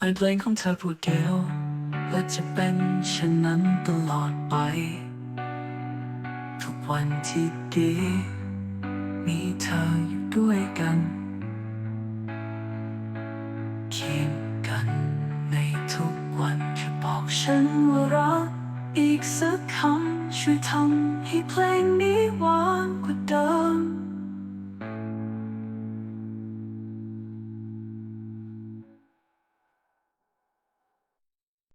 เอเพลงของเธอผู้เดียวและจะเป็นเช่นนั้นตลอดไป ทุกวันที่ดี มีเธออยู่ด้วยกันเคียงกันในทุกวันจะบอกฉันว่ารักอีกสักคำช่วยทำให้เพลงนี้หวานกว่าเดิม